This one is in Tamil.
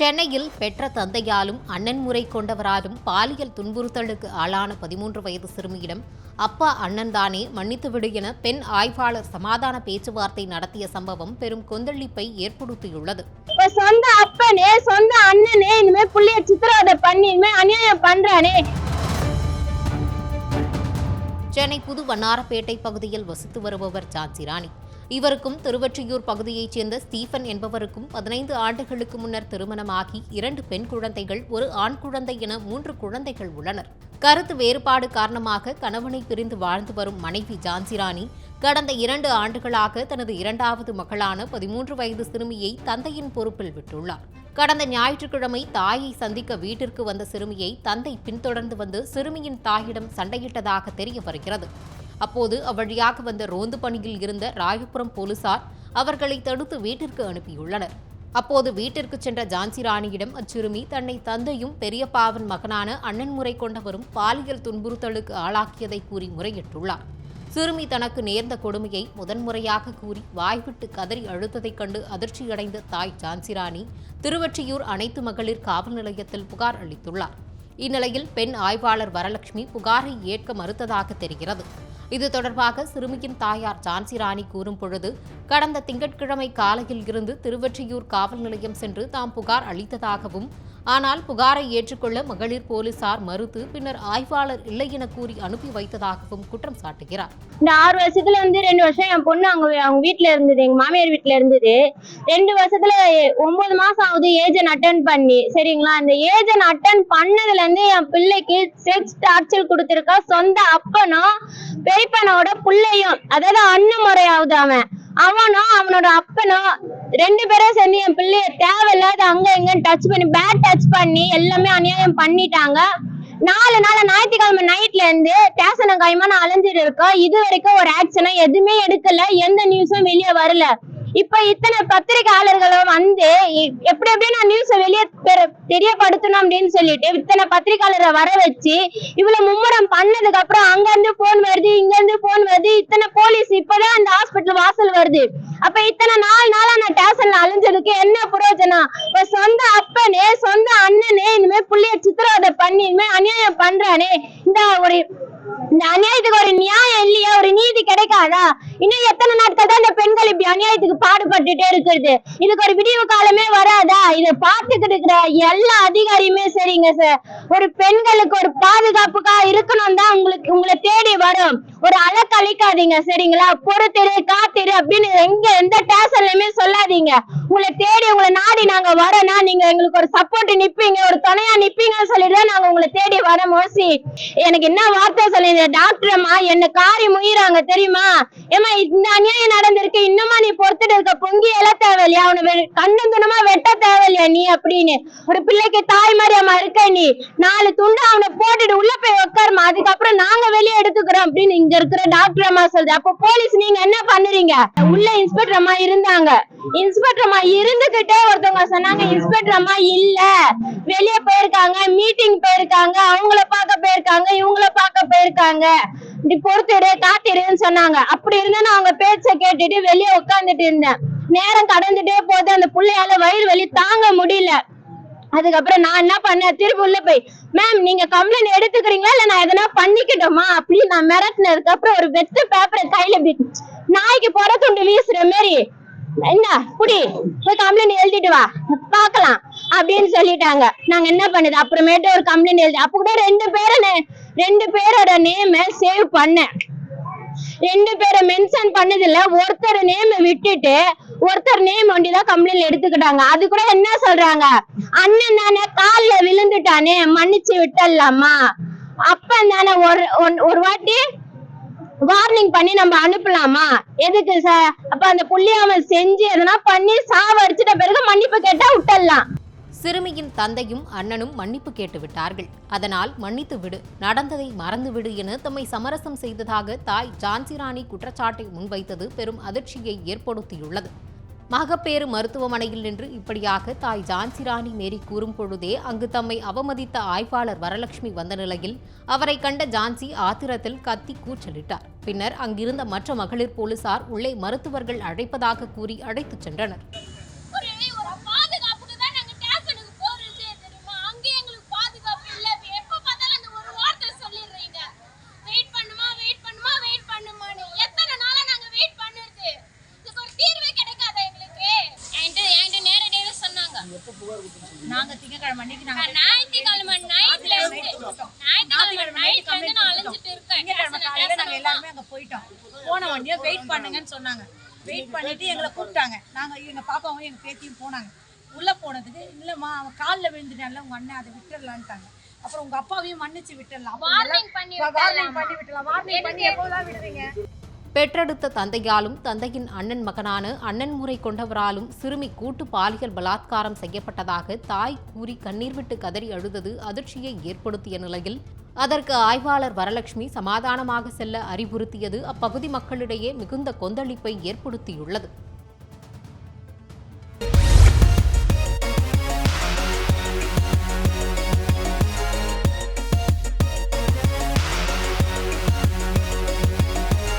சென்னையில் பெற்ற தந்தையாலும் அண்ணன் முறை கொண்டவராலும் பாலியல் துன்புறுத்தலுக்கு ஆளான பதிமூன்று வயது சிறுமியிடம் அப்பா அண்ணன் தானே மன்னித்துவிடு என பெண் ஆய்வாளர் சமாதான பேச்சுவார்த்தை நடத்திய சம்பவம் பெரும் கொந்தளிப்பை ஏற்படுத்தியுள்ளது. சொந்த அப்பனே சொந்த அண்ணனே இனிமே புள்ளைய சித்திரவதை பண்ணி இனிமே அநியாயம் பண்றானே. சென்னை புது வண்ணாரப்பேட்டை பகுதியில் வசித்து வருபவர் ஜான்சி ராணி. இவருக்கும் திருவொற்றியூர் பகுதியைச் சேர்ந்த ஸ்டீபன் என்பவருக்கும் பதினைந்து ஆண்டுகளுக்கு முன்னர் திருமணமாகி இரண்டு பெண் குழந்தைகள் ஒரு ஆண் குழந்தை என மூன்று குழந்தைகள் உள்ளனர். கருத்து வேறுபாடு காரணமாக கணவனை பிரிந்து வாழ்ந்து வரும் மனைவி ஜான்சிராணி கடந்த இரண்டு ஆண்டுகளாக தனது இரண்டாவது மகளான பதிமூன்று வயது சிறுமியை தந்தையின் பொறுப்பில் விட்டுள்ளார். கடந்த ஞாயிற்றுக்கிழமை தாயை சந்திக்க வீட்டிற்கு வந்த சிறுமியை தந்தை பின்தொடர்ந்து வந்து சிறுமியின் தாயிடம் சண்டையிட்டதாக தெரிய வருகிறது. அப்போது அவ்வழியாக வந்த ரோந்து பணியில் இருந்த ராயபுரம் போலீசார் அவர்களை தடுத்து வீட்டிற்கு அனுப்பியுள்ளனர். அப்போது வீட்டிற்கு சென்ற ஜான்சி ராணியிடம் அச்சிறுமி தன்னை தந்தையும் பெரியப்பாவின் மகனான அண்ணன் முறை கொண்டவரும் பாலியல் துன்புறுத்தலுக்கு ஆளாக்கியதை கூறி முறையிட்டுள்ளார். சிறுமி தனக்கு நேர்ந்த கொடுமையை முதன்முறையாக கூறி வாய்விட்டு கதறி அழுத்ததைக் கண்டு அதிர்ச்சியடைந்த தாய் ஜான்சிராணி திருவொற்றியூர் அனைத்து மகளிர் காவல் நிலையத்தில் புகார் அளித்துள்ளார். இந்நிலையில் பெண் ஆய்வாளர் வரலட்சுமி புகாரை ஏற்க மறுத்ததாக தெரிகிறது. இது தொடர்பாக சிறுமியின் தாயார் ஜான்சி ராணி கூறும் பொழுது கடந்த திங்கட்கிழமை காலையில் இருந்து திருவொற்றியூர் காவல் நிலையம் சென்று தாம் புகார் அளித்ததாகவும் ஆனால் புகாரை ஏற்றுக்கொள்ள மகளிர் போலீசார் மறுத்து பின்னர் ஆய்வாளர் இல்லை என கூறி அனுப்பி வைத்ததாகவும் குற்றம் சாட்டுகிறார். இந்த ஆறு வருஷத்துல வந்து ரெண்டு வருஷம் என் பொண்ணு அவங்க அவங்க வீட்டுல இருந்தது எங்க மாமியார் வீட்டுல இருந்தது. ரெண்டு வருஷத்துல ஒன்பது மாசம் ஆகுது ஏஜன் அட்டன் பண்ணி. சரிங்களா? அந்த ஏஜன் அட்டன் பண்ணதுல இருந்து என் பிள்ளைக்கு செக்ஸ் டார்ச்சர் கொடுத்துருக்கா சொந்த அப்பனும் பெரியப்பனோட பிள்ளையும். அதாவது அண்ணன் முறையாவது அவன். அவனும் அவனோட அப்பனும் ரெண்டு பேரும் சேர்ந்து என் பிள்ளைய தேவையில்லாத அங்க இங்க டச் பண்ணி பேட் டச் பண்ணி எல்லாமே அநியாயம் பண்ணிட்டாங்க. நாலு நாள் ஞாயிற்றுக்கிழமை நைட்ல இருந்து ஸ்டேஷனை காயமா நான் அலைஞ்சிட்டு இருக்கோம். இது வரைக்கும் ஒரு ஆக்ஷனா எதுவுமே எடுக்கல. எந்த நியூஸும் வெளியே வரல. இப்ப இத்தனை பத்திரிகையாளர்களும் வந்து எப்படி எப்படி நான் நியூஸ வெளியே தெரியப்படுத்தணும் அப்படின்னு சொல்லிட்டு இத்தனை பத்திரிகையாளரை வர வச்சு இவ்வளவு மும்முரம் பண்ணதுக்கு அப்புறம் அங்க இருந்து போன் வருது இங்க இருந்து போன் வருது இத்தனை போலீஸ் இப்பதான் அந்த ஹாஸ்பிட்டல் வாசல் வருது. அப்ப இத்தனை நாலு நாளா நான் ஸ்டேஷன்ல அழிஞ்சதுக்கு என்ன பிரயோஜனம் இப்ப சொந்த அப்பனே சொந்த அண்ணனே இனிமே புள்ளைய சித்திரவதை பண்ணி இனிமே அநியாயம் பண்றானே. இந்த ஒரு இந்த அநியாயத்துக்கு ஒரு நியாயம் இல்லையா? ஒரு நீதி கிடைக்காதா? இன்னும் எத்தனை நாட்கள் தான் இந்த பெண்கள் இப்படி அநியாயத்துக்கு பாடுபட்டுட்டே இருக்கிறது? இதுக்கு ஒரு விடிவு காலமே வராதா? இதை பார்த்துக்கிட்டு இருக்கிற எல்லா அதிகாரியுமே சரிங்க சார் ஒரு பெண்களுக்கு ஒரு பாதுகாப்புக்கா இருக்கணும் தான் உங்களுக்கு உங்களை தேடி வரும். ஒரு அழக்கு அழிக்காதீங்க சரிங்களா? பொறுத்திரு காத்திரு அப்படின்னு எங்க எந்த ஸ்டேஷன்லயுமே சொல்லாதீங்க. உங்களை தேடி உங்களை நாடி நாங்க வரோம்னா நீங்க எங்களுக்கு ஒரு சப்போர்ட் நிப்பீங்க ஒரு துணையா நிப்பீங்கன்னு சொல்லிட்டு நாங்க உங்களை தேடி வர மோசி எனக்கு என்ன வார்த்தை சொல்லுங்க டாக்டர் அம்மா என்ன காரி முயிறாங்க தெரியுமா? ஏமா இந்த அநியாயம் நடந்திருக்கு. இன்னுமா நீ பொறுத்துட்டு இருக்க? பொங்கி எழ தேவையில்லையா அவனை துணமா வெட்ட தேவையில்லையா நீ அப்படின்னு. ஒரு பிள்ளைக்கு தாய் மாதிரி அம்மா இருக்க நீ. நாலு துண்டு அவனை போட்டுட்டு உள்ள போய் உட்காருமா அதுக்கப்புறம் நாங்க வெளியே எடுத்துக்கிறோம் அப்படின்னு இங்க இருக்கிற டாக்டர் அம்மா சொல்லுது. அப்போ போலீஸ் நீங்க என்ன பண்ணுறீங்க? உள்ள இன்ஸ்பெக்டர் அம்மா இருந்தாங்க. இன்ஸ்பெக்டர் அம்மா இருந்துகிட்டே ஒருத்தவங்க சொன்னாங்க இன்ஸ்பெக்டர் அம்மா இல்ல. வெளியே போயிருக்காங்க. மீட்டிங் போயிருக்காங்க. அவங்கள பார்க்க போயிருக்காங்க. இவங்கள பார்க்க போயிருக்காங்க. இருக்காங்க. இப்படி பொறுத்திரு காத்திருன்னு சொன்னாங்க. அப்படி இருந்தா நான் அவங்க பேச்ச கேட்டுட்டு வெளியே உட்காந்துட்டு இருந்தேன். நேரம் கடந்துட்டே போது அந்த பிள்ளையால வயிறு வலி தாங்க முடியல. அதுக்கப்புறம் நான் என்ன பண்ணேன்? திருப்பி உள்ள போய் மேம் நீங்க கம்ப்ளைண்ட் எடுத்துக்கிறீங்களா? இல்ல நான் எதனா பண்ணிக்கிட்டோமா? அப்படின்னு நான் மிரட்டினதுக்கு அப்புறம் ஒரு வெத்து பேப்பரை கையில நாய்க்கு புற துண்டு வீசுற மாதிரி என்ன? புடி போய் கம்ப்ளைண்ட் எழுதிட்டு வா. பாக்கலாம் அப்படின்னு சொல்லிட்டாங்க. நாங்க என்ன பண்ணுது? அப்புறமேட்டு ஒரு கம்ப்ளைண்ட் எழுதி அப்ப கூட ரெண்டு பேரும் ரெண்டு பேரோட நேம சேவ் பண்ணேன் ரெண்டு பேரை மென்ஷன் பண்ணதில்ல ஒருத்தர் நேம் விட்டுட்டு ஒருத்தர் நேம் ஒண்டிதான் கம்ப்ளைண்ட் எடுத்துக்கிட்டாங்க. அது கூட என்ன சொல்றாங்க? அண்ணன் தானே கால்ல விழுந்துட்டானே மன்னிச்சு விட்டுடலாமா அப்பன் தானே ஒரு ஒன்- ஒரு வாட்டி வார்னிங் பண்ணி நம்ம அனுப்பலாமா? எதுக்கு சார் அப்ப அந்த புள்ளியாமல் செஞ்சு எதனா பண்ணி சாவடிச்சிட்ட பிறகு மன்னிப்பு கேட்டா விட்டுடலாம் சிறுமியின் தந்தையும் அண்ணனும் மன்னிப்பு கேட்டுவிட்டார்கள். அதனால் மன்னித்து விடு நடந்ததை மறந்துவிடு என தம்மை சமரசம் செய்ததாக தாய் ஜான்சிராணி குற்றச்சாட்டை முன்வைத்தது பெரும் அதிர்ச்சியை ஏற்படுத்தியுள்ளது. மகப்பேறு மருத்துவமனையில் நின்று இப்படியாக தாய் ஜான்சிராணி மேரி கூறும் பொழுதே அங்கு தம்மை அவமதித்த ஆய்வாளர் வரலட்சுமி வந்த நிலையில் அவரை கண்ட ஜான்சி ஆத்திரத்தில் கத்தி கூச்சலிட்டார். பின்னர் அங்கிருந்த மற்ற மகளிர் போலீசார் உள்ளே மருத்துவர்கள் அழைப்பதாக கூறி அழைத்துச் சென்றனர் ஒரு ஒரு பாதுகாப்புக்கு தான் நாங்க ஸ்டேஷனுக்கு எப்போ புகார் கொடுத்தோம்னு சொல்றீங்க நாங்க திங்கக்கிழமை அன்னைக்கு நாங்க ஞாயிற்றுக்கிழமை நைட்ல. ஞாயிற்றுக்கிழமை நைட்ல இருந்து நான் அலைஞ்சிட்டு இருக்கேன். திங்கக்கிழமை காலையில நாங்க எல்லாருமே அங்க போயிட்டோம். போன வண்டியை வெயிட் பண்ணுங்கன்னு சொன்னாங்க. வெயிட் பண்ணிட்டு எங்களை கூப்பிட்டாங்க. நாங்க எங்க பாப்பாவும் எங்க பேத்தியும் போனாங்க. உள்ள போனதுக்கு இல்லம்மா அவன் காலில் விழுந்துட்டான்ல உங்க அண்ணன் அதை விட்டுடலான்ட்டாங்க அப்புறம் உங்க அப்பாவையும் மன்னிச்சு விட்டுடலாம் வார்னிங் பண்ணி விட்டுலாம் வார்னிங் பண்ணி எப்போதான் விடுவீங்க? பெற்றெடுத்த தந்தையாலும் தந்தையின் அண்ணன் மகனான அண்ணன் முறை கொண்டவராலும் சிறுமி கூட்டு பாலியல் பலாத்காரம் செய்யப்பட்டதாக தாய் கூறி கண்ணீர் விட்டு கதறி அழுதது அதிர்ச்சியை ஏற்படுத்திய நிலையில் அதற்கு ஆய்வாளர் வரலட்சுமி சமாதானமாக செல்ல அறிவுறுத்தியது அப்பகுதி மக்களிடையே மிகுந்த கொந்தளிப்பை ஏற்படுத்தியுள்ளது.